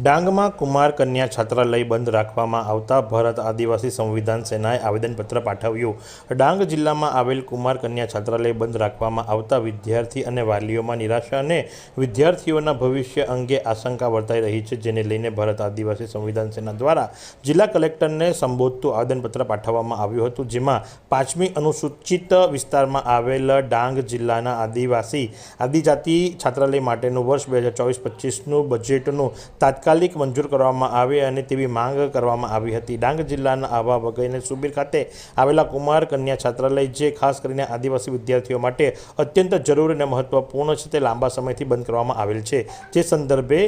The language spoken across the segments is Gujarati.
ડાંગમાં કુમાર કન્યા છાત્રાલય બંધ રાખવામાં આવતા ભારત આદિવાસી સંવિધાન સેનાએ આવેદનપત્ર પાઠવ્યું. ડાંગ જિલ્લામાં આવેલ કુમાર કન્યા છાત્રાલય બંધ રાખવામાં આવતા વિદ્યાર્થી અને વાલીઓમાં નિરાશા અને વિદ્યાર્થીઓના ભવિષ્ય અંગે આશંકા વર્તાઈ રહી છે, જેને લઈને ભારત આદિવાસી સંવિધાન સેના દ્વારા જિલ્લા કલેક્ટરને સંબોધતું આવેદનપત્ર પાઠવવામાં આવ્યું હતું, જેમાં પાંચમી અનુસૂચિત વિસ્તારમાં આવેલ ડાંગ જિલ્લાના આદિવાસી આદિજાતિ છાત્રાલય માટેનું વર્ષ બે હજાર ચોવીસ પચીસનું બજેટનું તાત્કાલિક મંજૂર કરવામાં આવે અને તેવી માંગ કરવામાં આવી હતી. ડાંગ જિલ્લાના આવા વગઈને સુબીર ખાતે આવેલા કુમાર કન્યા છાત્રાલય, જે ખાસ કરીને આદિવાસી વિદ્યાર્થીઓ માટે અત્યંત જરૂરી અને મહત્વપૂર્ણ છે, તે લાંબા સમયથી બંધ કરવામાં આવેલ છે. જે સંદર્ભે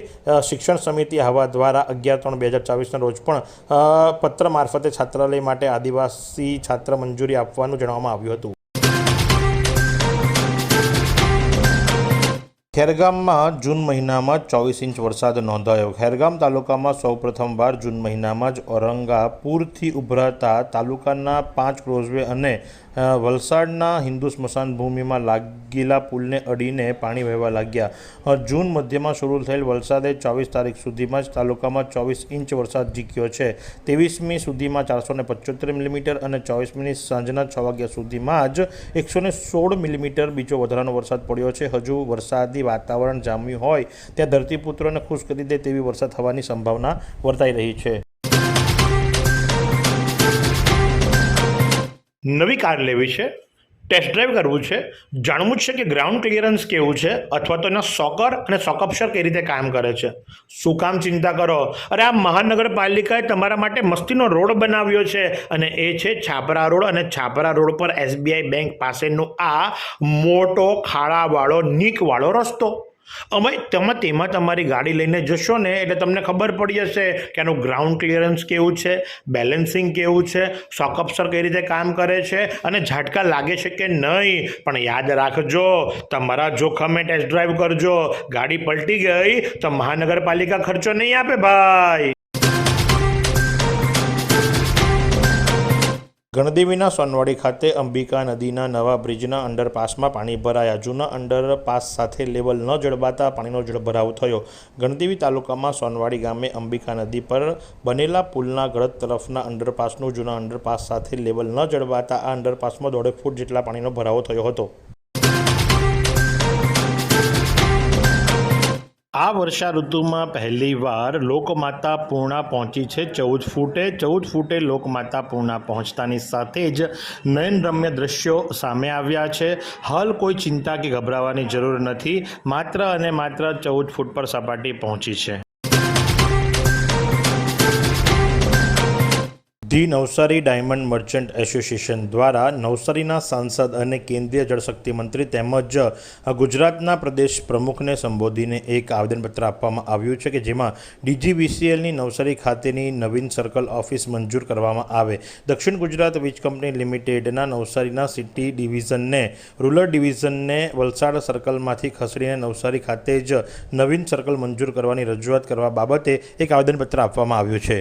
શિક્ષણ સમિતિ હવા દ્વારા અગિયાર ત્રણ બે હજાર ચોવીસના રોજ પણ પત્ર મારફતે છાત્રાલય માટે આદિવાસી છાત્ર મંજૂરી આપવાનું જણાવવામાં આવ્યું હતું. ખેરગામમાં જૂન મહિનામાં ચોવીસ ઇંચ વરસાદ નોંધાયો. ખેરગામ તાલુકામાં સૌપ્રથમવાર જૂન મહિનામાં જ ઓરંગા પૂરથી ઉભરાતા તાલુકાના પાંચ ક્રોઝવે અને વલસાડના હિન્દુ સ્મશાન ભૂમિમાં લાગેલા પુલને અડીને પાણી વહેવા લાગ્યા. જૂન મધ્યમાં શરૂ થયેલ વલસાડે ચોવીસ તારીખ સુધીમાં જ તાલુકામાં ચોવીસ ઇંચ વરસાદ ઝીક્યો છે. ત્રેવીસમી સુધીમાં ચારસો ને પંચોતેર મિલીમીટર અને ચોવીસમીની સાંજના છ વાગ્યા સુધીમાં જ એકસો ને સોળ મિલીમીટર બીજો વધારાનો વરસાદ પડ્યો છે. હજુ વરસાદી વાતાવરણ જામ્યું હોય, ત્યાં ધરતીપુત્રોને ખુશ કરી દે તેવી વરસાદ થવાની સંભાવના વર્તાઈ રહી છે. નવી કાર લેવી છે ટેસ્ટ ડ્રાઈવ કરવું છે, જાણવું છે કે ગ્રાઉન્ડ ક્લિયરન્સ કેવું છે, અથવા તો એના સોકર અને સોકઅપ્સર કઈ રીતે કામ કરે છે. શું કામ ચિંતા કરો? અરે આ મહાનગરપાલિકાએ તમારા માટે મસ્તીનો રોડ બનાવ્યો છે અને એ છે છાપરા રોડ અને છાપરા રોડ પર એસબીઆઈ બેંક પાસેનો આ મોટો ખાડાવાળો, નીકવાળો રસ્તો. અમે તમે તેમાં તમારી ગાડી લઈને જશો ને એટલે તમને ખબર પડી જશે કે આનું ગ્રાઉન્ડ ક્લિયરન્સ કેવું છે બેલેન્સિંગ કેવું છે સોકઅપસર કઈ રીતે કામ કરે છે અને ઝાટકા લાગે છે કે નહીં. પણ યાદ રાખજો, તમારા જોખમે ટેસ્ટ ડ્રાઈવ કરજો, ગાડી પલટી ગઈ તો મહાનગરપાલિકા ખર્ચો નહીં આપે ભાઈ. ગણદેવીના સોનવાડી ખાતે અંબિકા નદીના નવા બ્રિજના અંડરપાસમાં પાણી ભરાયા. જૂના અંડરપાસ સાથે લેવલ ન જળવાતા પાણીનો જળભરાવ થયો. ગણદેવી તાલુકામાં સોનવાડી ગામે અંબિકા નદી પર બનેલા પુલના ગળત તરફના અંડરપાસનું જૂના અંડરપાસ સાથે લેવલ ન જળવાતા આ અંડરપાસમાં દોઢેક ફૂટ જેટલા પાણીનો ભરાવો થયો હતો. આ વર્ષા ઋતુમાં પહેલીવાર લોકમાતા પૂર્ણા પહોંચી છે ચૌદ ફૂટે. ચૌદ ફૂટે લોકમાતા પૂર્ણા પહોંચતાની સાથે જ નયનરમ્ય દ્રશ્યો સામે આવ્યા છે. હાલ કોઈ ચિંતા કે ગભરાવાની જરૂર નથી. માત્ર અને માત્ર ચૌદ ફૂટ પર સપાટી પહોંચી છે. The Navsari diamond merchant association દ્વારા નવસારીના સાંસદ અને કેન્દ્રીય જળશક્તિ મંત્રી તેમજ ગુજરાતના પ્રદેશ પ્રમુખને સંબોધીને એક આવેદનપત્ર આપવામાં આવ્યું છે કે જેમાં ડીજીવીસીએલની નવસારી ખાતેની નવીન સર્કલ ઓફિસ મંજૂર કરવામાં આવે. દક્ષિણ ગુજરાત વીજ કંપની લિમિટેડના નવસારીના સિટી ડિવિઝનને, રૂરલ ડિવિઝનને વલસાડ સર્કલમાંથી ખસેડીને નવસારી ખાતે જ નવીન સર્કલ મંજૂર કરવાની રજૂઆત કરવા બાબતે એક આવેદનપત્ર આપવામાં આવ્યું છે.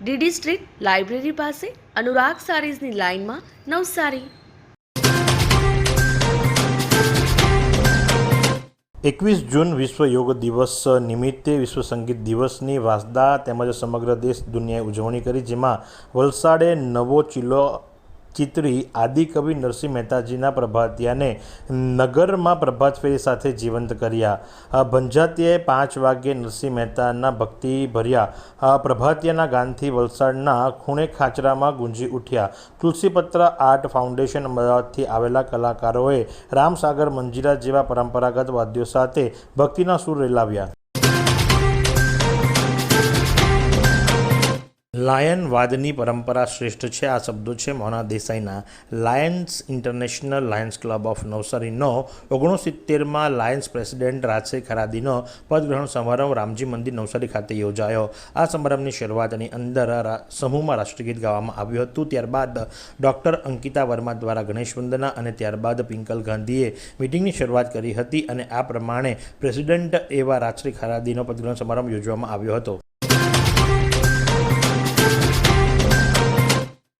DD street library પાસે અનુરાગ સારીઝની લાઇનમાં નવસારી. એકવીસ જૂન વિશ્વ યોગ દિવસ નિમિત્તે વિશ્વ સંગીત દિવસની વાસદા તેમજ સમગ્ર દેશ દુનિયાએ ઉજવણી કરી, જેમાં વલસાડે નવો ચિલ્લો ચિત્રી આદિકવિ નરસિંહ મહેતાજીના પ્રભાતિયાને નગરમાં પ્રભાત ફેરી સાથે જીવંત કર્યા. ભંજાતિયાએ પાંચ વાગ્યે નરસિંહ મહેતાના ભક્તિ ભર્યા. પ્રભાતિયાના ગાનથી વલસાડના ખૂણે ખાચરામાં ગુંજી ઉઠ્યા. તુલસીપત્ર આર્ટ ફાઉન્ડેશન અમદાવાદથી આવેલા કલાકારોએ રામસાગર મંજીરા જેવા પરંપરાગત વાદ્યો સાથે ભક્તિના સૂર રેલાવ્યા. લાયન વાદની પરંપરા શ્રેષ્ઠ છે. આ શબ્દો છે Mona દેસાઈના Lions international Lions club of નવસારીનો ઓગણસિત્તેરમાં લાયન્સ પ્રેસિડેન્ટ રાજશે ખરાદીનો પદગ્રહણ સમારંભ રામજી મંદિર નવસારી ખાતે યોજાયો. આ સમારંભની શરૂઆતની અંદર સમૂહમાં રાષ્ટ્રગીત ગાવામાં આવ્યું હતું. ત્યારબાદ ડૉક્ટર અંકિતા વર્મા દ્વારા ગણેશ વંદના અને ત્યારબાદ પિંકલ ગાંધીએ મિટિંગની શરૂઆત કરી હતી અને આ પ્રમાણે પ્રેસિડેન્ટ એવા રાજશ્રી ખરાદીનો પદગ્રહણ સમારંભ યોજવામાં આવ્યો હતો.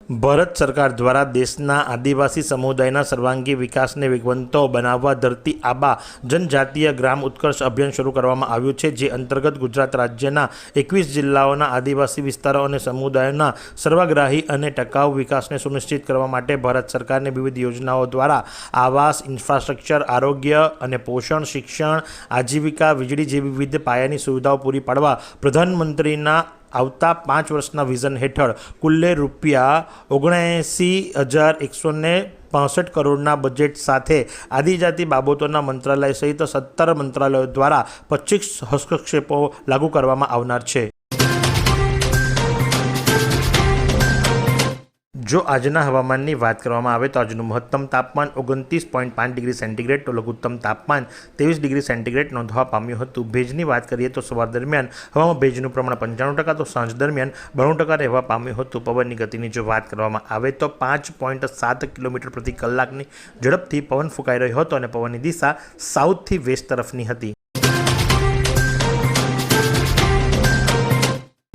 ભારત સરકાર દ્વારા દેશના આદિવાસી સમુદાયના સર્વાંગી વિકાસને વેગવંતો બનાવવા ધરતી આબા જનજાતીય ગ્રામ ઉત્કર્ષ અભિયાન શરૂ કરવામાં આવ્યું છે, જે અંતર્ગત ગુજરાત રાજ્યના એકવીસ જિલ્લાઓના આદિવાસી વિસ્તારો અને સમુદાયોના સર્વગ્રાહી અને ટકાઉ વિકાસને સુનિશ્ચિત કરવા માટે ભારત સરકારની વિવિધ યોજનાઓ દ્વારા આવાસ, ઇન્ફ્રાસ્ટ્રક્ચર, આરોગ્ય અને પોષણ, શિક્ષણ, આજીવિકા, વીજળી જેવી વિવિધ પાયાની સુવિધાઓ પૂરી પાડવા પ્રધાનમંત્રીના આવતા પાંચ વર્ષના વિઝન હેઠળ કુલ્લે રૂપિયા ઓગણએંસી હજાર એકસો ને પાસઠ કરોડના બજેટ સાથે આદિજાતિ બાબતોના મંત્રાલય સહિત સત્તર મંત્રાલયો દ્વારા પચીસ હસ્તક્ષેપો લાગુ કરવામાં આવનાર છે. જો આજના હવામાનની વાત કરવામાં આવે તો આજનું મહત્તમ તાપમાન ઓગણત્રીસ પોઈન્ટ પાંચ ડિગ્રી સેન્ટીગ્રેડ, તો લઘુત્તમ તાપમાન ત્રેવીસ ડિગ્રી સેન્ટીગ્રેડ નોંધવા પામ્યું હતું. ભેજની વાત કરીએ તો સવાર દરમિયાન હવામાં ભેજનું પ્રમાણ પંચાણું ટકા, તો સાંજ દરમિયાન બાણું ટકા રહેવા પામ્યું હતું. પવનની ગતિની જો વાત કરવામાં આવે તો પાંચ પોઈન્ટ સાત કિલોમીટર પ્રતિ કલાકની ઝડપથી પવન ફૂંકાઈ રહ્યો હતો અને પવનની દિશા સાઉથથી વેસ્ટ તરફની હતી.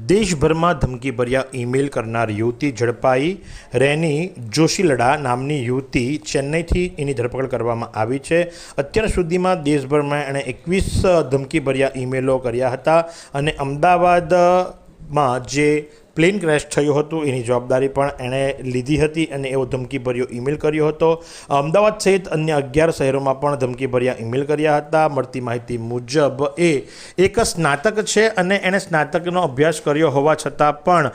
દેશભરમાં ધમકીભર્યા ઈમેલ કરનાર યુવતી ઝડપાઈ રેની જોશીલડા નામની યુવતી ચેન્નઈથી એની ધરપકડ કરવામાં આવી છે. અત્યાર સુધીમાં દેશભરમાં એણે એકવીસ ધમકીભર્યા ઈમેલો કર્યા હતા અને અમદાવાદમાં જે પ્લેન ક્રેશ થયું હતું, એની જવાબદારી પણ એણે લીધી હતી અને એવો ધમકીભર્યો ઈમેલ કર્યો હતો. અમદાવાદ સહિત અન્ય અગિયાર શહેરોમાં પણ ધમકીભર્યા ઈમેલ કર્યા હતા. મળતી માહિતી મુજબ, એ એક સ્નાતક છે અને એણે સ્નાતકનો અભ્યાસ કર્યો હોવા છતાં પણ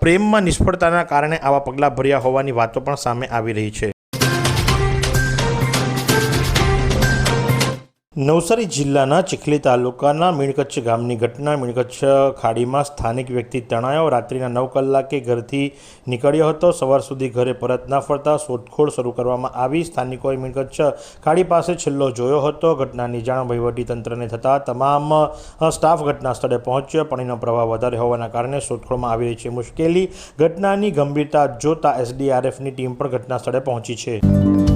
પ્રેમમાં નિષ્ફળતાના કારણે આવા પગલાં ભર્યા હોવાની વાતો પણ સામે આવી રહી છે. નવસારી જિલ્લાના ચીખલી તાલુકાના મીણકચ્છ ગામની ઘટના. મીણકચ્છ ખાડીમાં સ્થાનિક વ્યક્તિ તણાયો, રાત્રિના નવ કલાકે ઘરથી નીકળ્યો હતો. સવાર સુધી ઘરે પરત ન ફરતા શોધખોળ શરૂ કરવામાં આવી. સ્થાનિકોએ મીણકચ્છ ખાડી પાસે છેલ્લો જોયો હતો. ઘટનાની જાણ વહીવટીતંત્રને થતાં તમામ સ્ટાફ ઘટના સ્થળે પહોંચ્યો. પાણીનો પ્રવાહ વધારે હોવાના કારણે શોધખોળમાં આવી રહી છે મુશ્કેલી. ઘટનાની ગંભીરતા જોતા એસડીઆરએફની ટીમ પણ ઘટના સ્થળે પહોંચી છે.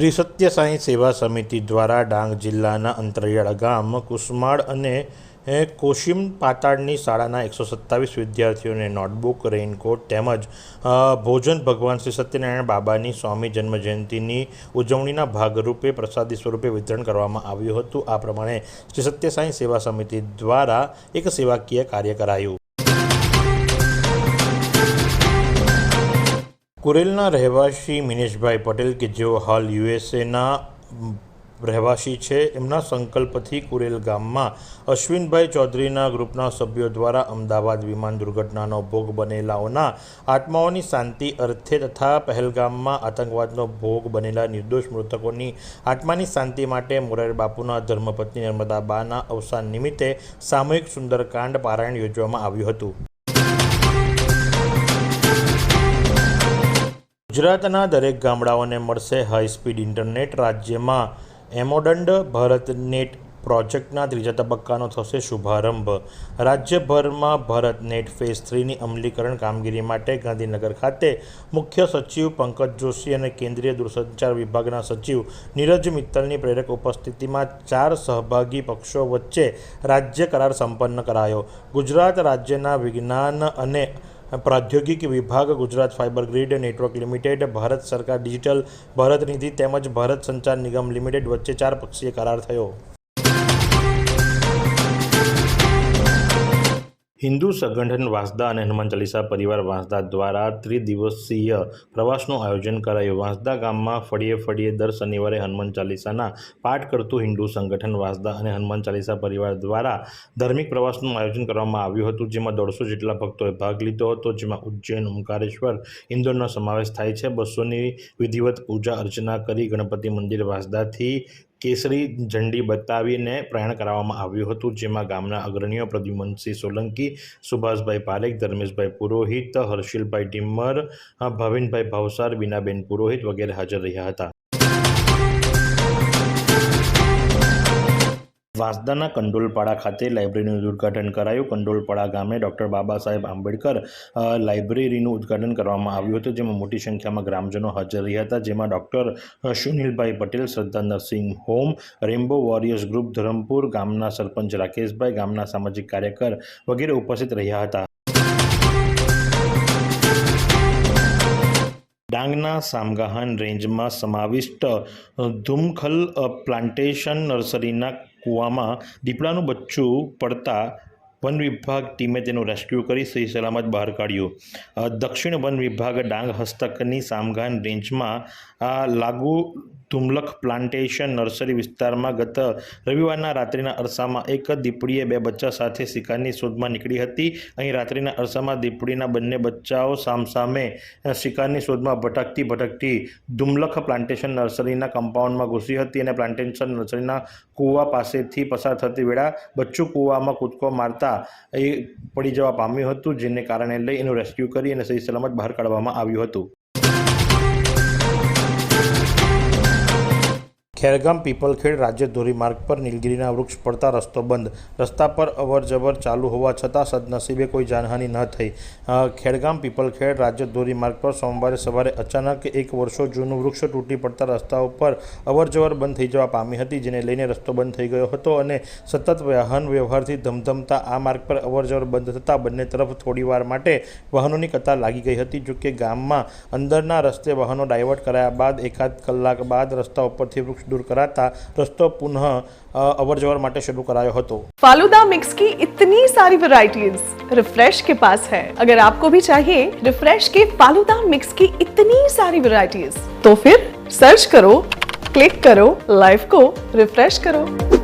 શ્રી સત્ય સાંઈ સેવા સમિતિ દ્વારા ડાંગ જિલ્લાના અંતરિયાળ ગામ કુસમાળ અને કોશિમ પાતાળની શાળાના એકસો સત્તાવીસ વિદ્યાર્થીઓને નોટબુક, રેઇનકોટ તેમજ ભોજન ભગવાન શ્રી સત્યનારાયણ બાબાની સ્વામી જન્મ જયંતિની ઉજવણીના ભાગરૂપે પ્રસાદી સ્વરૂપે વિતરણ કરવામાં આવ્યું હતું. આ પ્રમાણે શ્રી સત્યસાઈ સેવા સમિતિ દ્વારા એક સેવાકીય કાર્ય કરાયું. કુરેલના રહેવાસી મિનેશભાઈ પટેલ કે જેઓ હાલ યુએસએના રહેવાસી છે, એમના સંકલ્પથી કુરેલ ગામમાં અશ્વિનભાઈ ચૌધરીના ગ્રુપના સભ્યો દ્વારા અમદાવાદ વિમાન દુર્ઘટનાનો ભોગ બનેલાઓના આત્માઓની શાંતિ અર્થે તથા પહેલગામમાં આતંકવાદનો ભોગ બનેલા નિર્દોષ મૃતકોની આત્માની શાંતિ માટે મોરારી બાપુના ધર્મપત્ની નર્મદાબાના અવસાન નિમિત્તે સામૂહિક સુંદરકાંડ પારાયણ યોજવામાં આવ્યું હતું. ગુજરાતના દરેક ગામડાઓને મળશે હાઈસ્પીડ ઇન્ટરનેટ. રાજ્યમાં એમોડંડ ભારત નેટ પ્રોજેક્ટના ત્રીજા તબક્કાનો થશે શુભારંભ. રાજ્યભરમાં ભારત નેટ ફેઝ થ્રીની અમલીકરણ કામગીરી માટે ગાંધીનગર ખાતે મુખ્ય સચિવ પંકજ જોશી અને કેન્દ્રીય દૂરસંચાર વિભાગના સચિવ નીરજ મિત્તલની પ્રેરક ઉપસ્થિતિમાં ચાર સહભાગી પક્ષો વચ્ચે રાજ્ય કરાર સંપન્ન કરાયો. ગુજરાત રાજ્યના વિજ્ઞાન અને પ્રાદ્યોગિક વિભાગ Gujarat fibre grid network limited, Bharat સરકાર ડિજિટલ ભારત નિધિ તેમજ ભારત સંચાર નિગમ લિમિટેડ વચ્ચે ચાર પક્ષીય કરાર થયો. હિન્દુ સંગઠન વાંસદા અને હનુમાન ચાલીસા પરિવાર વાંસદા દ્વારા ત્રિદિવસીય પ્રવાસનું આયોજન કરાયું. વાંસદા ગામમાં ફળીએ ફળીએ દર શનિવારે હનુમાન ચાલીસાના પાઠ કરતું હિન્દુ સંગઠન વાંસદા અને હનુમાન ચાલીસા પરિવાર દ્વારા ધાર્મિક પ્રવાસનું આયોજન કરવામાં આવ્યું હતું, જેમાં દોઢસો જેટલા ભક્તોએ ભાગ લીધો હતો, જેમાં ઉજ્જૈન, ઓમકારેશ્વર, ઇન્દોરનો સમાવેશ થાય છે. બસોની વિધિવત પૂજા અર્ચના કરી ગણપતિ મંદિર વાંસદાથી કેસરી ઝંડી બતાવીને પ્રયાણ કરાવવામાં આવ્યું હતું, જેમાં ગામના અગ્રણીઓ પ્રદ્યુમનસિંહ સોલંકી, સુભાષભાઈ પારેખ ધર્મેશભાઈ પુરોહિત, હર્ષિલભાઈ ટીમ્મર ભાવિનભાઈ ભાવસાર, બીનાબેન પુરોહિત વગેરે હાજર રહ્યા હતા. વાંસદાના કંડોલપાડા ખાતે લાઇબ્રેરીનું ઉદ્ઘાટન કરાયું. કંડોલપાડા ગામે ડૉક્ટર બાબા સાહેબ આંબેડકર લાઇબ્રેરીનું ઉદ્ઘાટન કરવામાં આવ્યું હતું, જેમાં મોટી સંખ્યામાં ગ્રામજનો હાજર રહ્યા હતા, જેમાં doctor Sunilbhai Patel, Shraddha nursing home, Rambo warriors group, Dharampur ગામના સરપંચ રાકેશભાઈ, ગામના સામાજિક કાર્યકર વગેરે ઉપસ્થિત રહ્યા હતા. ડાંગના સામગાહન રેન્જમાં સમાવિષ્ટ ધુમખલ પ્લાન્ટેશન નર્સરીના કૂવામાં દીપડાનું બચ્ચું પડતા વન વિભાગ ટીમે તેનું રેસ્ક્યુ કરી સહી સલામત બહાર કાઢ્યું. દક્ષિણ વન વિભાગ ડાંગ હસ્તકની સામગાન રેન્જમાં લાગુ ધુમલખ પ્લાન્ટેશન નર્સરી વિસ્તારમાં ગત રવિવારના રાત્રિના અરસામાં એક દીપડીએ બે બચ્ચા સાથે શિકારની શોધમાં નીકળી હતી. અહીં રાત્રિના અરસામાં દીપડીના બંને બચ્ચાઓ સામસામે શિકારની શોધમાં ભટકતી ભટકતી ધુમલખ પ્લાન્ટેશન નર્સરીના કમ્પાઉન્ડમાં ઘૂસી હતી અને પ્લાન્ટેશન નર્સરીના કૂવા પાસેથી પસાર થતી વેળા બચ્ચું કૂવામાં કૂદકો મારતા એ પડી જવા પામ્યું હતું, જેને કારણે લઈ એનું રેસ્ક્યુ કરી અને સહી સલામત બહાર કાઢવામાં આવ્યું હતું. ખેરગામ પીપલખેડ રાજ્ય ધોરીમાર્ગ પર નીલગીરીના વૃક્ષ પડતા રસ્તો બંધ. રસ્તા પર અવરજવર ચાલુ હોવા છતાં સદનસીબે કોઈ જાનહાનિ ન થઈ. ખેડગામ પીપલખેડ રાજ્ય ધોરીમાર્ગ પર સોમવારે સવારે અચાનક એક વર્ષો જૂનું વૃક્ષ તૂટી પડતા રસ્તા ઉપર અવરજવર બંધ થઈ જવા પામી હતી, જેને લઈને રસ્તો બંધ થઈ ગયો હતો અને સતત વાહન વ્યવહારથી ધમધમતા આ માર્ગ પર અવરજવર બંધ થતાં બંને તરફ થોડીવાર માટે વાહનોની કતાર લાગી ગઈ હતી, જોકે ગામમાં અંદરના રસ્તે વાહનો ડાયવર્ટ કરાયા બાદ એકાદ કલાક બાદ રસ્તા ઉપરથી વૃક્ષ દૂર કરાતા રસ્તો પુનઃ અ, અવરજવર માટે શરૂ કરાયો હતો फालूदा मिक्स की इतनी सारी वैरायटीज रिफ्रेश के पास है अगर आपको भी चाहिए रिफ्रेश के फालूदा मिक्स की इतनी सारी वैरायटीज तो फिर सर्च करो क्लिक करो लाइफ को रिफ्रेश करो